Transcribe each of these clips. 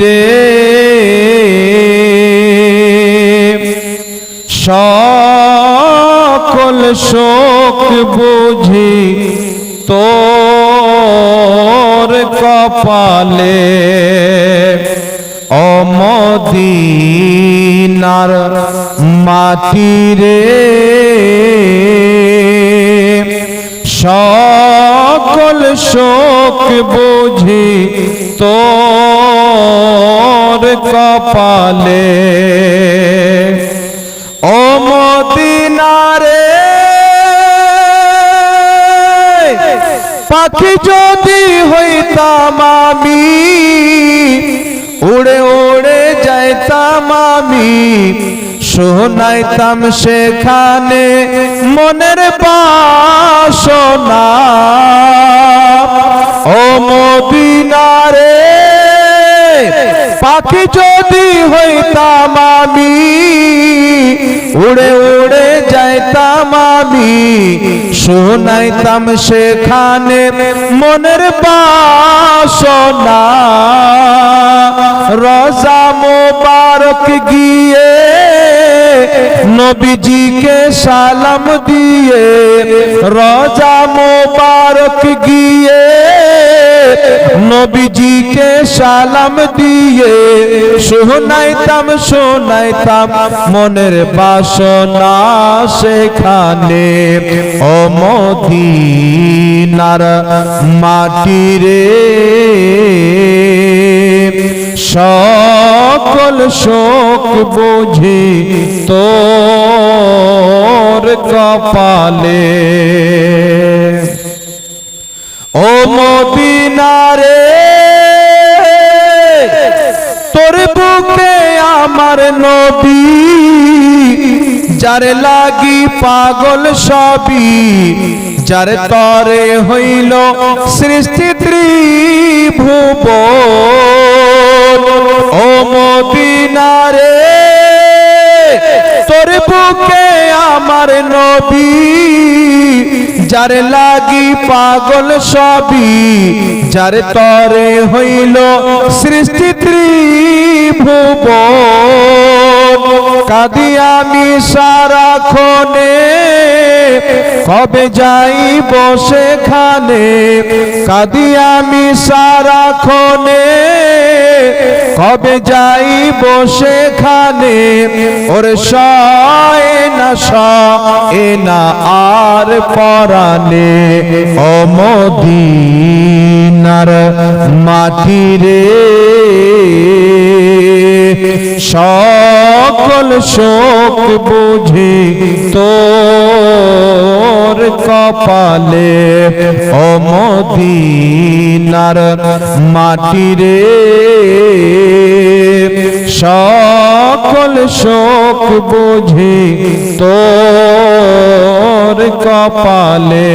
রে। সকল শোক বুঝি তোর কপালে। অমদিনার মাটি রে। সকল শোক বুঝি তোর কপালে। ও মদিনারে। পাখি যদি হইতাম আমি, উড়ে উড়ে যাইতাম আমি, শোনাইতাম সেখানে মনের বাসনা। ও মদিনারে পাখি যদি হইতাম আমি, উড়ে উড়ে যাইতাম আমি, শোনাইতাম সেখানে মনের বাসনা। রজা মোবারক গিয়ে নবীজিকে সালাম দিয়ে রজা মোবারক সালাম দিয়ে, শোনাইতাম শোনাইতাম, মনের বাসনা সেখানে। অমদিনার মাটি রে সকল শোক বুঝি তোর কপালে। নবী যার লাগি পাগল সবই যার তরে হইল সৃষ্টি ত্রিভুব যার লাগি পাগল সবি যার তরে হইল সৃষ্টি ত্রিভুব কাদি আমি খনে কবে যাই বসে খানে কাদি আমি সারাক্ষণে কবে যাই বসে খানে, ওর সয় না সয় না আর পরানে অমদিনার মাটি রে। সকল শোক বুঝি তোর কপালে অমদিনার মদিনার মাটিরে সকল শোক বুঝি তোর কপালে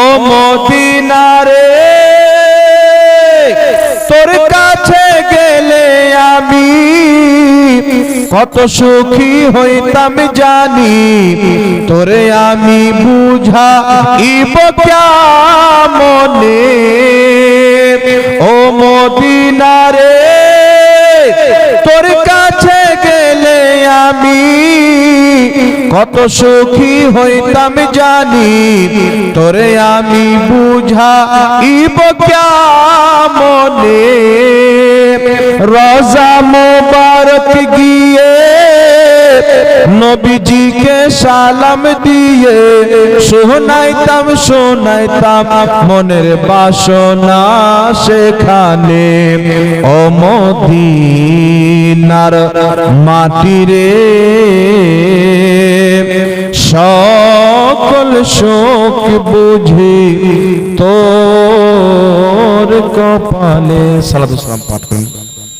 অমদিনারে কত সুখী হইতাম জানি, তোরে আমি বুঝা ইব মনে ও মদিনারে, তোর কাছে গেলে আমি কত সুখী হইতাম জানি তোরে আমি বুঝা ইব মনে রজা মোবারক গিয়ে নবীজিকে সালাম দিয়ে শোনাইতাম শোনাইতাম, মনের বাসনা সেখানে। অমদিনার মাটি রে সকল শোক বুঝি তোর কপালে। সালাম পাঠ করুন।